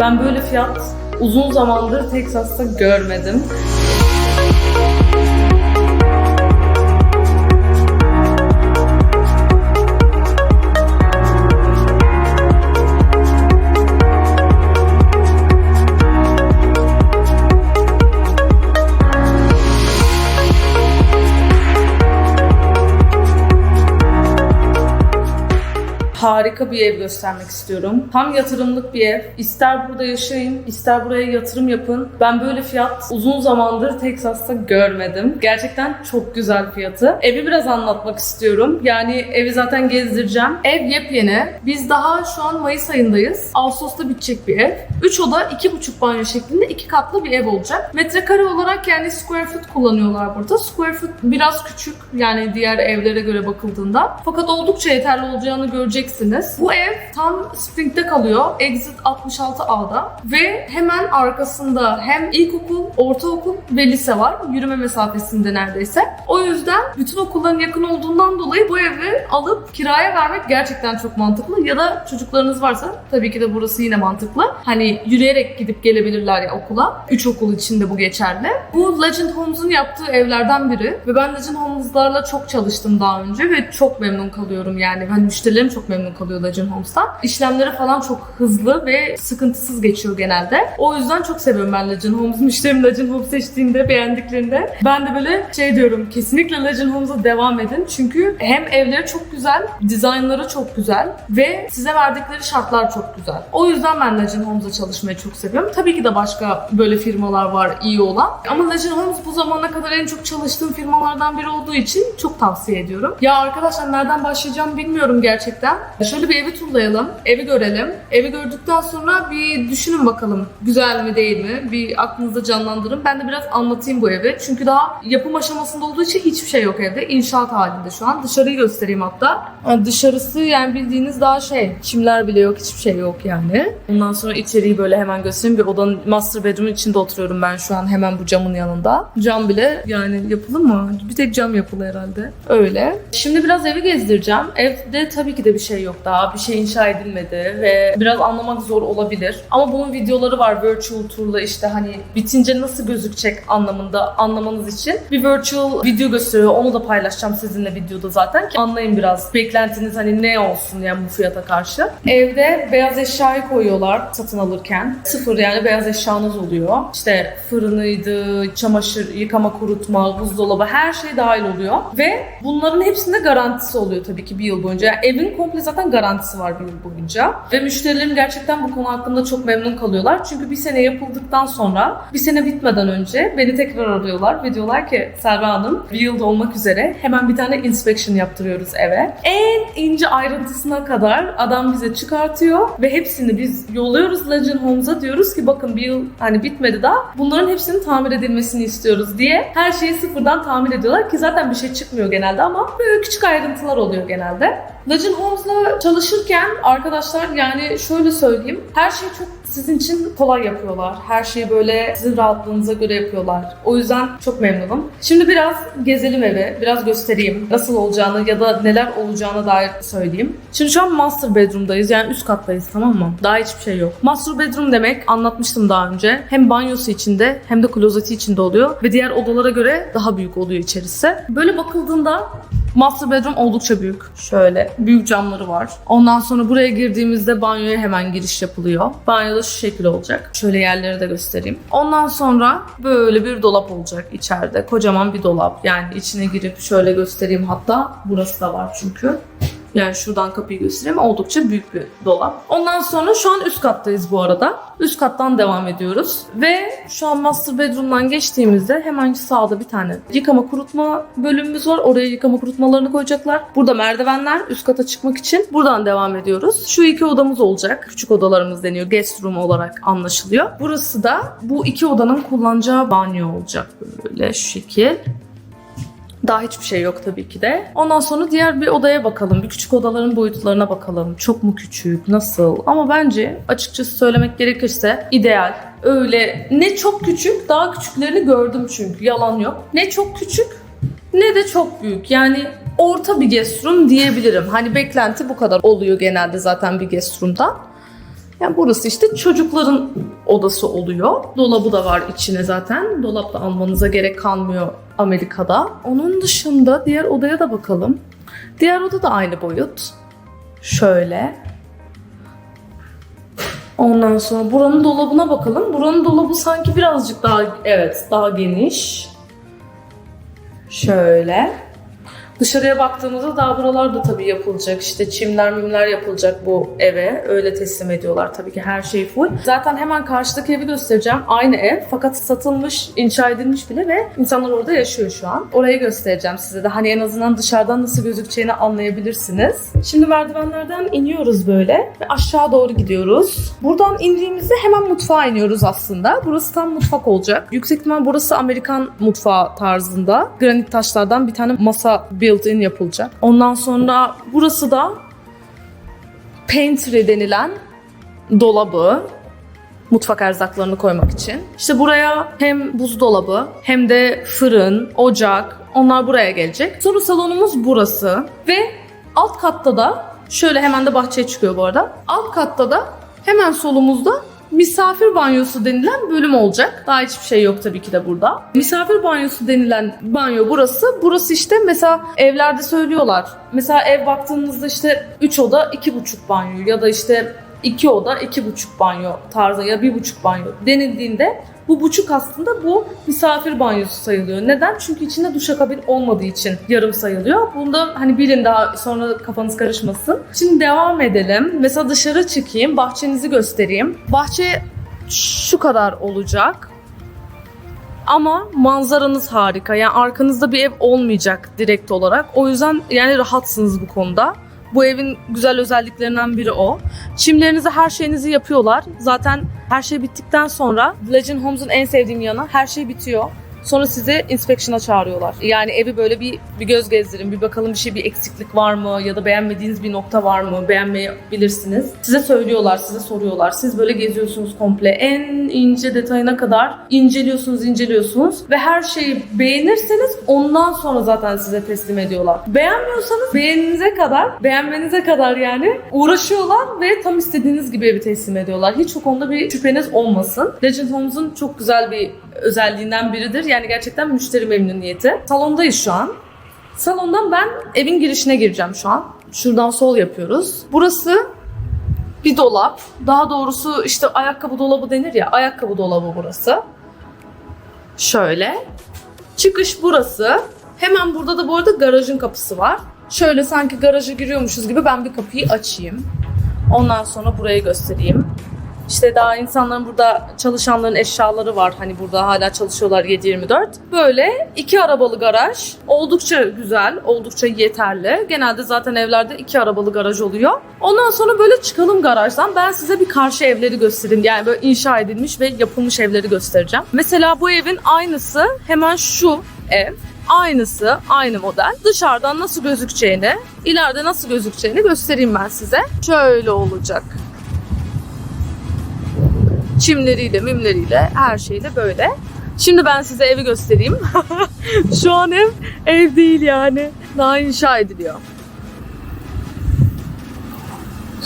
Ben böyle fiyat uzun zamandır Texas'ta görmedim. Harika bir ev göstermek istiyorum. Tam yatırımlık bir ev. İster burada yaşayın, ister buraya yatırım yapın. Ben böyle fiyat uzun zamandır Texas'ta görmedim. Gerçekten çok güzel fiyatı. Evi biraz anlatmak istiyorum. Yani evi zaten gezdireceğim. Ev yepyeni. Biz daha şu an Mayıs ayındayız. Ağustos'ta bitecek bir ev. 3 oda, 2,5 banyo şeklinde iki katlı bir ev olacak. Metrekare olarak yani square foot kullanıyorlar burada. Square foot biraz küçük yani diğer evlere göre bakıldığında. Fakat oldukça yeterli olacağını göreceksiniz. Bu ev tam Spring'de kalıyor. Exit 66A'da ve hemen arkasında hem ilkokul, ortaokul ve lise var. Yürüme mesafesinde neredeyse. O yüzden bütün okulların yakın olduğundan dolayı bu evi alıp kiraya vermek gerçekten çok mantıklı. Ya da çocuklarınız varsa tabii ki de burası yine mantıklı. Hani yürüyerek gidip gelebilirler ya okula. Üç okul için de bu geçerli. Bu Legend Homes'un yaptığı evlerden biri ve ben Legend Homes'larla çok çalıştım daha önce ve çok memnun kalıyorum yani. Hani müşterilerim çok memnun kalıyor Legend Homes'tan. İşlemleri falan çok hızlı ve sıkıntısız geçiyor genelde. O yüzden çok seviyorum ben Legend Homes. Müşterim Legend Homes seçtiğinde, beğendiklerinde. Ben de böyle şey diyorum, kesinlikle Legend Homes'a devam edin. Çünkü hem evleri çok güzel, dizaynları çok güzel ve size verdikleri şartlar çok güzel. O yüzden ben Legend Homes'la çalışmayı çok seviyorum. Tabii ki de başka böyle firmalar var iyi olan. Ama Legend Homes bu zamana kadar en çok çalıştığım firmalardan biri olduğu için çok tavsiye ediyorum. Ya arkadaşlar nereden başlayacağım bilmiyorum gerçekten. Şöyle bir evi turlayalım, evi görelim. Evi gördükten sonra bir düşünün bakalım güzel mi değil mi? Bir aklınızda canlandırın. Ben de biraz anlatayım bu evi. Çünkü daha yapım aşamasında olduğu için hiçbir şey yok evde. İnşaat halinde şu an. Dışarıyı göstereyim hatta. Ha, Dışarısı yani bildiğiniz daha şey. Çimler bile yok, hiçbir şey yok yani. Ondan sonra içeriği böyle hemen göstereyim. Bir odanın master bedroom'un içinde oturuyorum ben şu an hemen bu camın yanında. Cam bile yani yapılı mı? Bir tek cam yapılı herhalde. Öyle. Şimdi biraz evi gezdireceğim. Evde tabii ki de bir şey yok daha. Bir şey inşa edilmedi ve biraz anlamak zor olabilir. Ama bunun videoları var virtual tour'la işte hani bitince nasıl gözükecek anlamında anlamanız için bir virtual video gösteriyor. Onu da paylaşacağım sizinle videoda zaten ki anlayın biraz beklentiniz hani ne olsun yani bu fiyata karşı. Evde beyaz eşyayı koyuyorlar satın alırken. Sıfır yani beyaz eşyanız oluyor. İşte fırınıydı, çamaşır, yıkama, kurutma, buzdolabı her şey dahil oluyor. Ve bunların hepsinde garantisi oluyor tabii ki bir yıl boyunca. Yani evin komple zaten garantisi var yıl boyunca. Ve müşterilerim gerçekten bu konu hakkında çok memnun kalıyorlar. Çünkü bir sene yapıldıktan sonra, bir sene bitmeden önce beni tekrar arıyorlar ve diyorlar ki Serra Hanım bir yılda olmak üzere hemen bir tane inspection yaptırıyoruz eve. En ince ayrıntısına kadar adam bize çıkartıyor ve hepsini biz yolluyoruz Legend Homes'a diyoruz ki bakın bir yıl hani bitmedi daha bunların hepsinin tamir edilmesini istiyoruz diye her şeyi sıfırdan tamir ediyorlar ki zaten bir şey çıkmıyor genelde ama böyle küçük ayrıntılar oluyor genelde. Legend Homes'la çalışırken arkadaşlar yani şöyle söyleyeyim her şey çok sizin için kolay yapıyorlar. Her şeyi böyle sizin rahatlığınıza göre yapıyorlar. O yüzden çok memnunum. Şimdi biraz gezelim evi, biraz göstereyim nasıl olacağını ya da neler olacağına dair söyleyeyim. Şimdi şu an master bedroom'dayız yani üst kattayız tamam mı? Daha hiçbir şey yok. Master bedroom demek anlatmıştım daha önce. Hem banyosu içinde hem de klozeti içinde oluyor ve diğer odalara göre daha büyük oluyor içerisi. Böyle bakıldığında Master bedroom oldukça büyük. Şöyle büyük camları var. Ondan sonra buraya girdiğimizde banyoya hemen giriş yapılıyor. Banyoda şu şekil olacak. Şöyle yerleri de göstereyim. Ondan sonra böyle bir dolap olacak içeride. Kocaman bir dolap. Yani içine girip şöyle göstereyim hatta. Burası da var çünkü. Yani şuradan kapıyı göstereyim. Oldukça büyük bir dolap. Ondan sonra şu an üst kattayız bu arada. Üst kattan devam ediyoruz. Ve şu an master bedroom'dan geçtiğimizde hemen sağda bir tane yıkama kurutma bölümümüz var. Oraya yıkama kurutmalarını koyacaklar. Burada merdivenler üst kata çıkmak için. Buradan devam ediyoruz. Şu iki odamız olacak. Küçük odalarımız deniyor. Guest room olarak anlaşılıyor. Burası da bu iki odanın kullanacağı banyo olacak. Böyle şu şekil. Daha hiçbir şey yok tabii ki de. Ondan sonra diğer bir odaya bakalım. Bir küçük odaların boyutlarına bakalım. Çok mu küçük? Nasıl? Ama bence açıkçası söylemek gerekirse ideal. Öyle ne çok küçük, daha küçüklerini gördüm çünkü. Yalan yok. Ne çok küçük ne de çok büyük. Yani orta bir guest room diyebilirim. Hani beklenti bu kadar oluyor genelde zaten bir guest room'dan. Yani burası işte çocukların odası oluyor. Dolabı da var içine zaten. Dolapla almanıza gerek kalmıyor Amerika'da. Onun dışında diğer odaya da bakalım. Diğer oda da aynı boyut. Şöyle. Ondan sonra buranın dolabına bakalım. Buranın dolabı sanki birazcık daha evet daha geniş. Şöyle. Dışarıya baktığımızda daha buralar da tabii yapılacak. İşte çimler mimler yapılacak bu eve. Öyle teslim ediyorlar tabii ki her şey full. Zaten hemen karşıdaki evi göstereceğim. Aynı ev fakat satılmış, inşa edilmiş bile ve insanlar orada yaşıyor şu an. Orayı göstereceğim size de. Hani en azından dışarıdan nasıl gözükeceğini anlayabilirsiniz. Şimdi merdivenlerden iniyoruz böyle ve aşağı doğru gidiyoruz. Buradan indiğimizde hemen mutfağa iniyoruz aslında. Burası tam mutfak olacak. Yüksek ihtimal burası Amerikan mutfağı tarzında. Granit taşlardan bir tane masa built-in yapılacak. Ondan sonra burası da pantry denilen dolabı. Mutfak erzaklarını koymak için. İşte buraya hem buzdolabı hem de fırın, ocak onlar buraya gelecek. Sonra salonumuz burası ve alt katta da şöyle hemen de bahçeye çıkıyor bu arada. Alt katta da hemen solumuzda misafir banyosu denilen bölüm olacak. Daha hiçbir şey yok tabii ki de burada. Misafir banyosu denilen banyo burası. Burası işte mesela evlerde söylüyorlar. Mesela ev baktığınızda işte 3 oda 2,5 banyo ya da işte 2 oda 2,5 banyo tarzı ya 1,5 banyo denildiğinde bu buçuk aslında bu misafir banyosu sayılıyor. Neden? Çünkü içinde duşakabin olmadığı için yarım sayılıyor. Bunda hani bilin daha sonra kafanız karışmasın. Şimdi devam edelim. Mesela dışarı çıkayım, bahçenizi göstereyim. Bahçe şu kadar olacak. Ama manzaranız harika. Yani arkanızda bir ev olmayacak direkt olarak. O yüzden yani rahatsınız bu konuda. Bu evin güzel özelliklerinden biri o. Çimlerinizi, her şeyinizi yapıyorlar. Zaten her şey bittikten sonra Legend Homes'un en sevdiğim yanı her şey bitiyor. Sonra sizi inspection'a çağırıyorlar. Yani evi böyle bir bir göz gezdirin, bir bakalım bir şey bir eksiklik var mı ya da beğenmediğiniz bir nokta var mı? Beğenmeyebilirsiniz. Size söylüyorlar, size soruyorlar. Siz böyle geziyorsunuz komple. En ince detayına kadar inceliyorsunuz, inceliyorsunuz ve her şeyi beğenirseniz ondan sonra zaten size teslim ediyorlar. Beğenmiyorsanız beğeninize kadar, beğenmenize kadar yani uğraşıyorlar ve tam istediğiniz gibi evi teslim ediyorlar. Hiç o konuda bir şüpheniz olmasın. Legend Homes'un çok güzel bir özelliğinden biridir. Yani gerçekten müşteri memnuniyeti. Salondayız şu an. Salondan ben evin girişine gireceğim şu an. Şuradan sol yapıyoruz. Burası bir dolap. Daha doğrusu işte ayakkabı dolabı denir ya. Ayakkabı dolabı burası. Şöyle. Çıkış burası. Hemen burada da bu arada garajın kapısı var. Şöyle sanki garaja giriyormuşuz gibi ben bir kapıyı açayım. Ondan sonra burayı göstereyim. İşte daha insanların burada çalışanların eşyaları var. Hani burada hala çalışıyorlar 7-24. Böyle iki arabalı garaj. Oldukça güzel, oldukça yeterli. Genelde zaten evlerde iki arabalı garaj oluyor. Ondan sonra böyle çıkalım garajdan. Ben size bir karşı evleri göstereyim. Yani böyle inşa edilmiş ve yapılmış evleri göstereceğim. Mesela bu evin aynısı hemen şu ev. Aynısı, aynı model. Dışarıdan nasıl gözükeceğini, ileride nasıl gözükeceğini göstereyim ben size. Şöyle olacak çimleriyle, mimleriyle, her şeyle böyle. Şimdi ben size evi göstereyim. Şu an ev ev değil yani. Daha inşa ediliyor.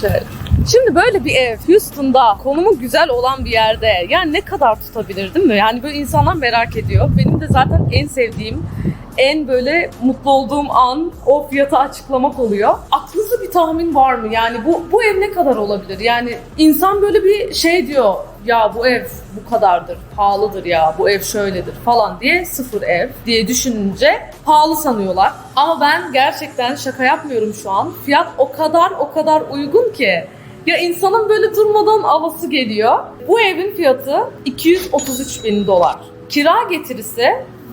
Şöyle. Şimdi böyle bir ev Houston'da konumu güzel olan bir yerde yani ne kadar tutabilir değil mi? Yani böyle insanlar merak ediyor. Benim de zaten en sevdiğim en böyle mutlu olduğum an o fiyatı açıklamak oluyor. Aklınızda bir tahmin var mı? Yani bu bu ev ne kadar olabilir? Yani insan böyle bir şey diyor. Ya bu ev bu kadardır, pahalıdır ya, bu ev şöyledir falan diye sıfır ev diye düşününce pahalı sanıyorlar. Ama ben gerçekten şaka yapmıyorum şu an. Fiyat o kadar o kadar uygun ki. Ya insanın böyle durmadan havası geliyor. Bu evin fiyatı 233 bin dolar. Kira getirisi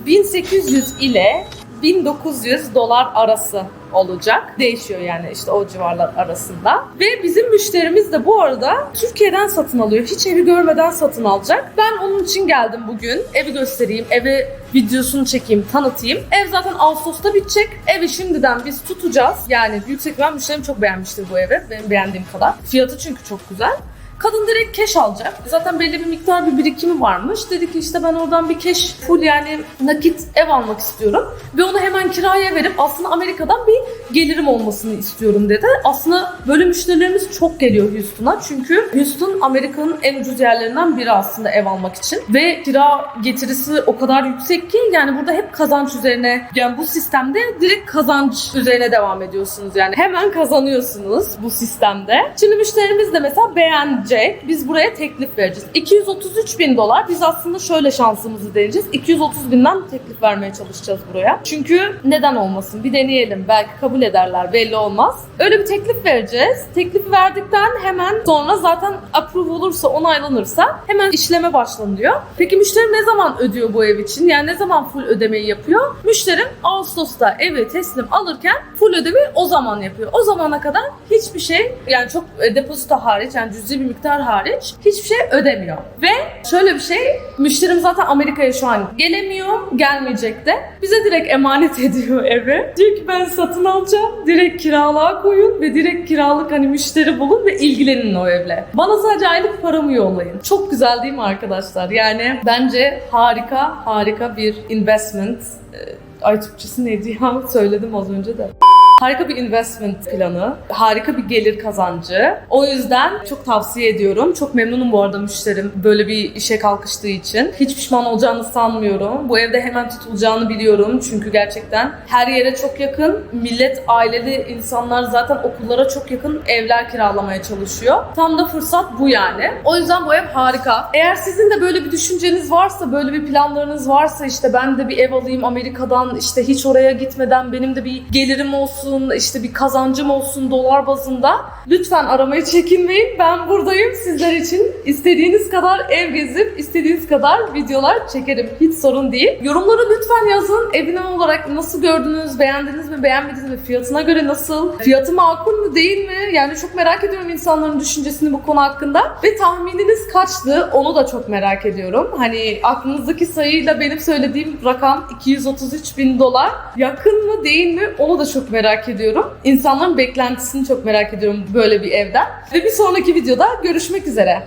1800 ile 1900 dolar arası olacak. Değişiyor yani işte o civarlar arasında. Ve bizim müşterimiz de bu arada Türkiye'den satın alıyor. Hiç evi görmeden satın alacak. Ben onun için geldim bugün. Evi göstereyim, evi videosunu çekeyim, tanıtayım. Ev zaten Ağustos'ta bitecek. Evi şimdiden biz tutacağız. Yani yüksek ben müşterim çok beğenmiştir bu evi. Benim beğendiğim kadar. Fiyatı çünkü çok güzel. Kadın direkt keş alacak. Zaten belli bir miktar bir birikimi varmış. Dedi ki işte ben oradan bir keş full yani nakit ev almak istiyorum. Ve onu hemen kiraya verip aslında Amerika'dan bir gelirim olmasını istiyorum dedi. Aslında böyle müşterilerimiz çok geliyor Houston'a. Çünkü Houston Amerika'nın en ucuz yerlerinden biri aslında ev almak için. Ve kira getirisi o kadar yüksek ki yani burada hep kazanç üzerine yani bu sistemde direkt kazanç üzerine devam ediyorsunuz. Yani hemen kazanıyorsunuz bu sistemde. Şimdi müşterimiz de mesela beğenecek. Biz buraya teklif vereceğiz. 233 bin dolar. Biz aslında şöyle şansımızı deneyeceğiz. 230 binden teklif vermeye çalışacağız buraya. Çünkü neden olmasın? Bir deneyelim. Belki kabul ederler. Belli olmaz. Öyle bir teklif vereceğiz. Teklifi verdikten hemen sonra zaten approve olursa, onaylanırsa hemen işleme başlanıyor. Peki müşteri ne zaman ödüyor bu ev için? Yani ne zaman full ödemeyi yapıyor? Müşterim Ağustos'ta evi teslim alırken full ödemeyi o zaman yapıyor. O zamana kadar hiçbir şey yani çok e, depozito hariç yani cüzi bir miktar hariç hiçbir şey ödemiyor. Ve şöyle bir şey müşterim zaten Amerika'ya şu an gelemiyor, gelmeyecek de. Bize direkt emanet ediyor evi. Diyor ki ben satın alacağım. Direkt kiralığa koyun ve direkt kiralık hani müşteri bulun ve ilgilenin o evle. Bana sadece aylık paramı yollayın. Çok güzel değil mi arkadaşlar? Yani bence harika harika bir investment. Ee, Ay Türkçesi neydi ya? Söyledim az önce de. Harika bir investment planı, harika bir gelir kazancı. O yüzden çok tavsiye ediyorum. Çok memnunum bu arada müşterim böyle bir işe kalkıştığı için. Hiç pişman olacağını sanmıyorum. Bu evde hemen tutulacağını biliyorum. Çünkü gerçekten her yere çok yakın. Millet, aileli insanlar zaten okullara çok yakın evler kiralamaya çalışıyor. Tam da fırsat bu yani. O yüzden bu ev harika. Eğer sizin de böyle bir düşünceniz varsa, böyle bir planlarınız varsa işte ben de bir ev alayım Amerika'dan işte hiç oraya gitmeden benim de bir gelirim olsun, işte bir kazancım olsun dolar bazında. Lütfen aramayı çekinmeyin. Ben buradayım sizler için. İstediğiniz kadar ev gezip istediğiniz kadar videolar çekerim. Hiç sorun değil. Yorumlara lütfen yazın. Evi ne olarak nasıl gördünüz? Beğendiniz mi? Beğenmediniz mi? Fiyatına göre nasıl? Fiyatı makul mü değil mi? Yani çok merak ediyorum insanların düşüncesini bu konu hakkında. Ve tahmininiz kaçtı? Onu da çok merak ediyorum. Hani aklınızdaki sayıyla benim söylediğim rakam 233 bin dolar. Yakın mı değil mi? Onu da çok merak ediyorum. İnsanların beklentisini çok merak ediyorum böyle bir evden. Ve bir sonraki videoda görüşmek üzere.